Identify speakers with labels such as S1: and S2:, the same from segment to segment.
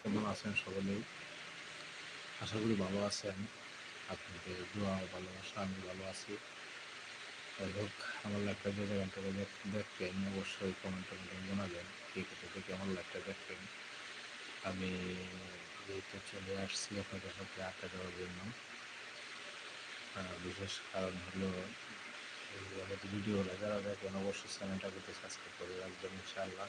S1: কেমন আছেন সকলেই আশা করি ভালো আছেন। আপনাদের দোয়া ভালোবাসা, আমি ভালো আছি। যাই হোক, আমার লাইফটা যে থেকে দেখবেন, অবশ্যই কমেন্টের মধ্যে জানাবেন কে কোথা থেকে আমার লাইফটা দেখবেন। আমি যেহেতু চলে আসছি আপনাদের সাথে আড্ডা দেওয়ার জন্য বিশেষ কারণ হলো আমাদের ভিডিওগুলো যারা দেখবেন, অবশ্যই চ্যানেলটা কিন্তু সাবস্ক্রাইব করে রাখবেন, ইনশাআল্লাহ।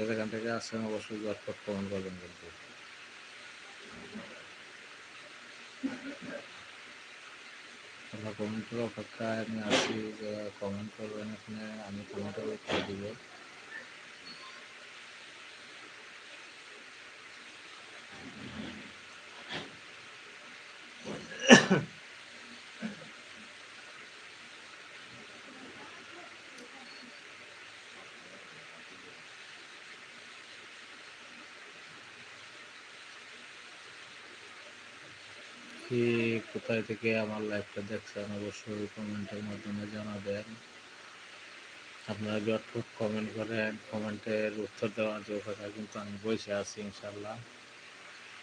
S1: যাইয়া যেখান থেকে আসছেন, অবশ্যই জটপট কমেন্ট করবেন কিন্তু। আপনার কমেন্টের অপেক্ষায় আমি আসি যে কমেন্ট করবেন এখানে আমি কমেন্টের উত্তর দিব। কি কোথায় থেকে আমার লাইভটা দেখছেন? অবশ্যই কমেন্টের মাধ্যমে জানাবেন। আপনারা যতটুক কমেন্ট করেন। কমেন্টের উত্তর দেওয়ার কথা কিন্তু আমি বসে আছি ইনশাল্লাহ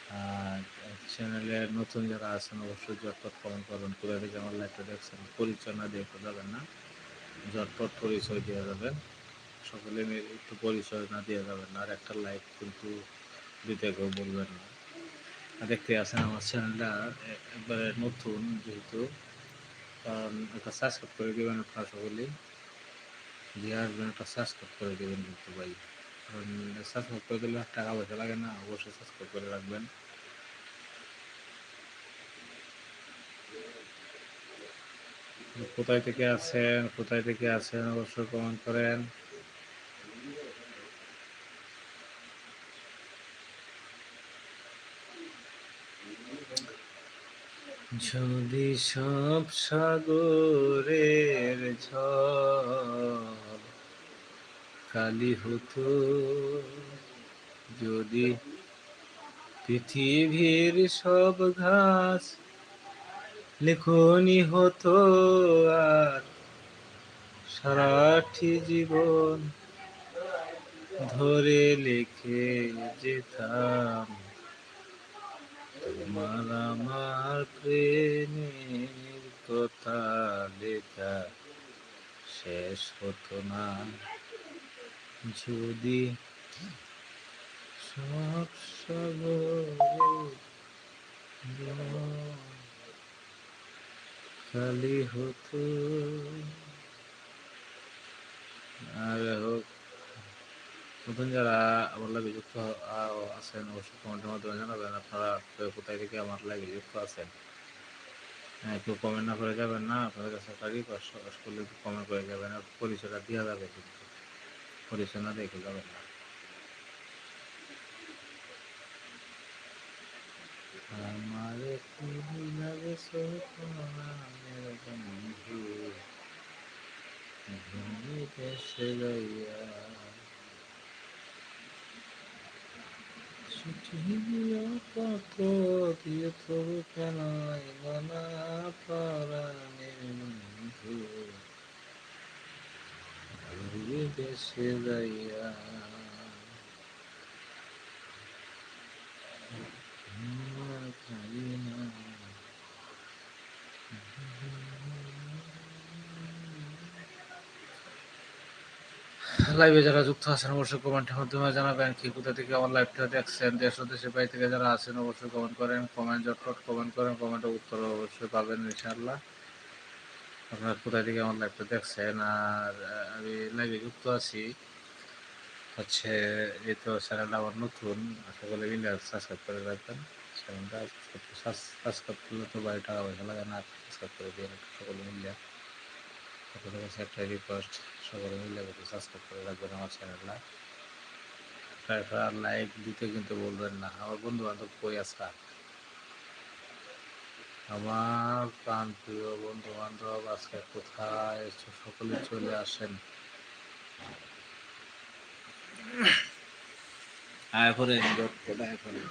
S1: আর চ্যানেলে নতুন যারা আছেন, অবশ্যই যতটুক কমেন্ট করবেন। কোথায় থেকে আমার লাইভটা দেখছেন, পরিচয় না দিয়ে যাবেন না। যতটুক পরিচয় দিয়ে যাবেন। সকলে একটু পরিচয় না দিয়ে যাবেন আর একটা লাইক কিন্তু দিতে কেউ বলবেন না। দেখতে আছেন আমার চ্যানেলটা একবারে নতুন যেহেতু। কারণ একটা সাবস্ক্রাইব করে দেবেন আপনারা সকলেই। যে আসবেন একটা সাবস্ক্রাইব করে দেবেন কিন্তু ভাই। কারণ সাবস্ক্রাইব করে দিলে টাকা পয়সা লাগে না, অবশ্যই সাবস্ক্রাইব করে রাখবেন। কোথায় থেকে আছেন? কোথায় থেকে আছেন? অবশ্যই কমেন্ট করেন। যদি সব সাগরের ঝড় খালি হতো, যদি পৃথিবীর সব ঘাস লেখনি হতো আর সারাটি জীবন ধরে লিখে যেতাম। তোমার আমার প্রেমের কথা লেখা শেষ হতো না। যদি সব জল খালি হতো, আর হোক নতুন যারা আমার লাগে যুক্ত আছেন, অবশ্যই কমেন্টের মাধ্যমে জানাবেন। আপনারা কোথায় থেকে আমার লাগে যুক্ত আছেন? হ্যাঁ কেউ কমেন্ট না করে যাবেন না, আপনাদের কাছে একটা রিকোয়েস্ট করলে কমেন্ট করে যাবেন। আর পরিচয়টা দেওয়া যাবে কিন্তু। পরিচয় না দেখে যাবেন না। আমার বন্ধু। দেশে যাইয়া চিঠি দিয়া কত দিয়ে তবু কেন না পরাণের বন্ধু দেশে যাইয়া আমার খালি না লাইভে যারা যুক্ত আছেন, অবশ্যই কমেন্টের মাধ্যমে জানাবেন কি কোথা থেকে আমার লাইভটা দেখছেন। দেশ দেশের বাইরে থেকে যারা আছেন, অবশ্যই কমেন্ট করেন। কমেন্ট জটপট কমেন্ট করেন। কমেন্টের উত্তর অবশ্যই পাবেন ইনশাআল্লাহ। আপনারা কোথা থেকে আমার লাইভটা দেখছেন? আর, আমি লাইভে যুক্ত আছি। হচ্ছে, এই তো চ্যানেলটা আমার নতুন। আশা করি মিলে সাবস্ক্রাইব করে রাখবেন। চ্যানেলটা সাবস্ক্রাইব করলে তো বাড়ি টাকা পয়সা লাগে না। সাবস্ক্রাইব করে দিয়ে সকলে মিলে আপনাদের কাছে একটা রিকোয়েস্ট সকলে মিলে কিন্তু সাবস্ক্রাইব করে রাখবেন আমার চ্যানেলটা আর লাইক দিতে কিন্তু বলবেন না। আমার বন্ধু বান্ধব কই আসা আমার প্রাণ প্রিয় বন্ধু বান্ধব আজকে কোথায়? সকলে চলে আসেন। আয় করে আয় করে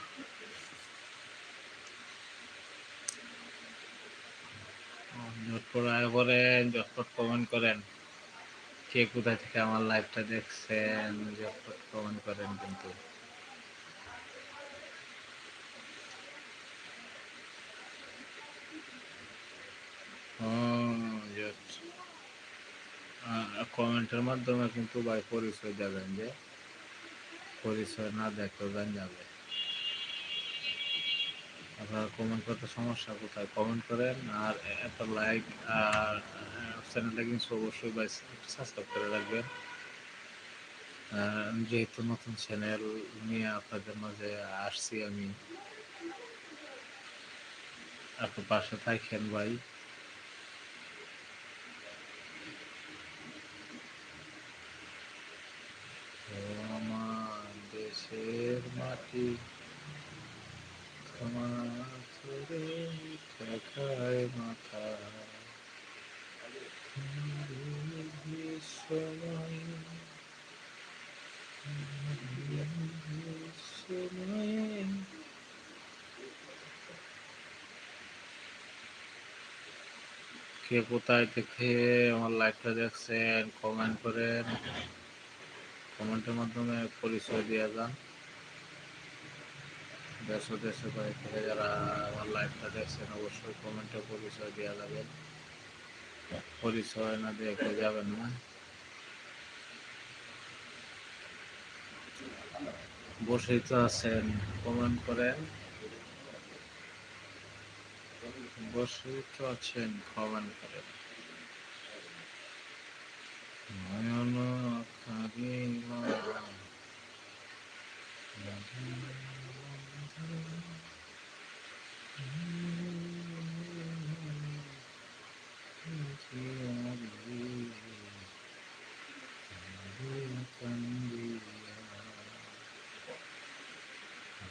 S1: আয় করেন কমেন্ট করেন। কে কোথায় থেকে আমার লাইভটা দেখছেন কমেন্ট করেন কিন্তু। কমেন্টের মাধ্যমে কিন্তু ভাই পরিচয় দেবেন যে, পরিচয় না দেখবেন যাবে আপনারা কমেন্ট করতে সমস্যা কোথায়? কমেন্ট করেন আর একটা লাইক আর চ্যানেলটা কিন্তু অবশ্যই ভাই সাবস্ক্রাইব করে রাখবেন। যেহেতু নতুন চ্যানেল নিয়ে আপনাদের মাঝে আসছি আমি। একটু পাশে থাকেন ভাই। আমার দেশের মাটি ঠেকায় মাথা সময় সময়ে কে কোথায় দেখে আমার লাইভটা দেখছেন? কমেন্ট করেন। কমেন্টের মাধ্যমে পরিচয় দিয়ে যান। দেশ ও দেশের থেকে যারা আমার লাইভটা দেখছেন, অবশ্যই কমেন্টে পরিচয় দেওয়া যাবে পরিচয় না কেউ যাবেন না। বসেই তো আছেন কমেন্ট করেন। বসেই তো আছেন কমেন্ট করেন। নয়ন কারিমা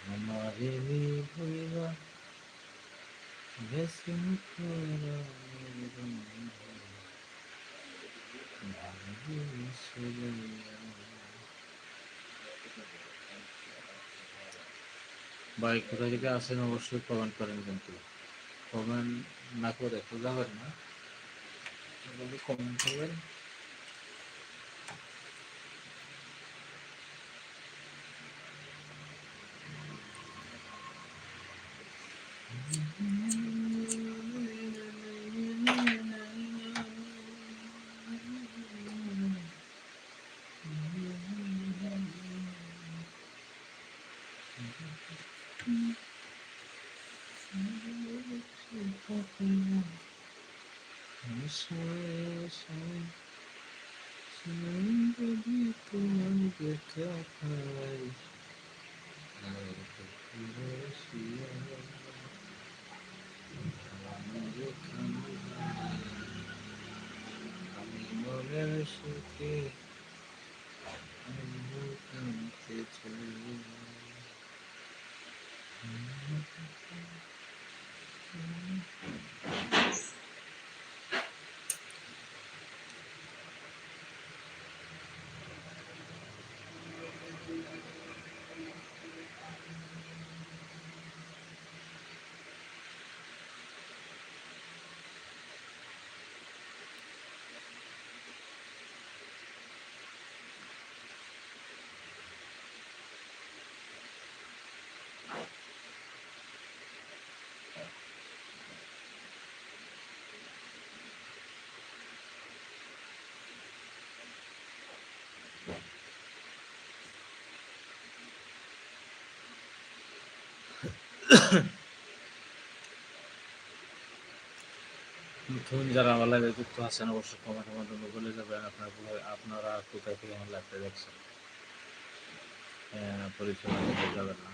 S1: আমারে ভইরা বেসিন করা ভাই কোথা থেকে আসেন অবশ্যই কমেন্ট করেন কিন্তু। কমেন্ট না করে তো যাবেন না। কমেন্ট করবেন? যদি তোমার দেখা পাই আমি মনের সুখে কানতে চাই নতুন যারা আমার লাইভে যুক্ত আছেন, অবশ্যই কমেন্টের মাধ্যমে বলে যাবেন আপনার আপনারা কোথায় থেকে আমার লাইভটা দেখছেন। পরিচয় করতে যাবেন না।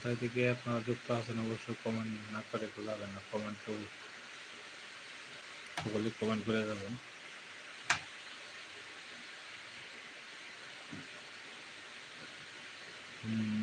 S1: কোথায় থেকে আপনারা যুক্ত আছেন অবশ্যই কমেন্ট না করে যাবেন না। কমেন্ট তো সকলেই কমেন্ট করে যাবেন। হুম,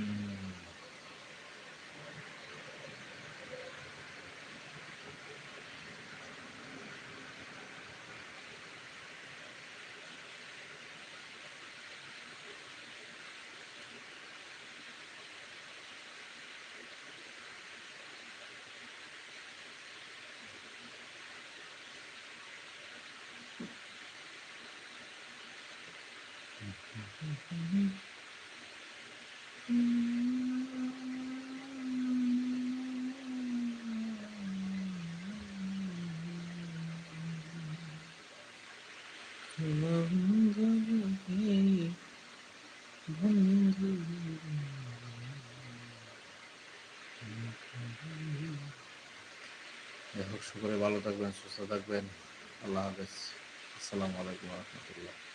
S1: যাই হোক সকলে ভালো থাকবেন সুস্থ থাকবেন। আল্লাহ হাফেজ। আসসালামু আলাইকুম রহমতুল্লাহ।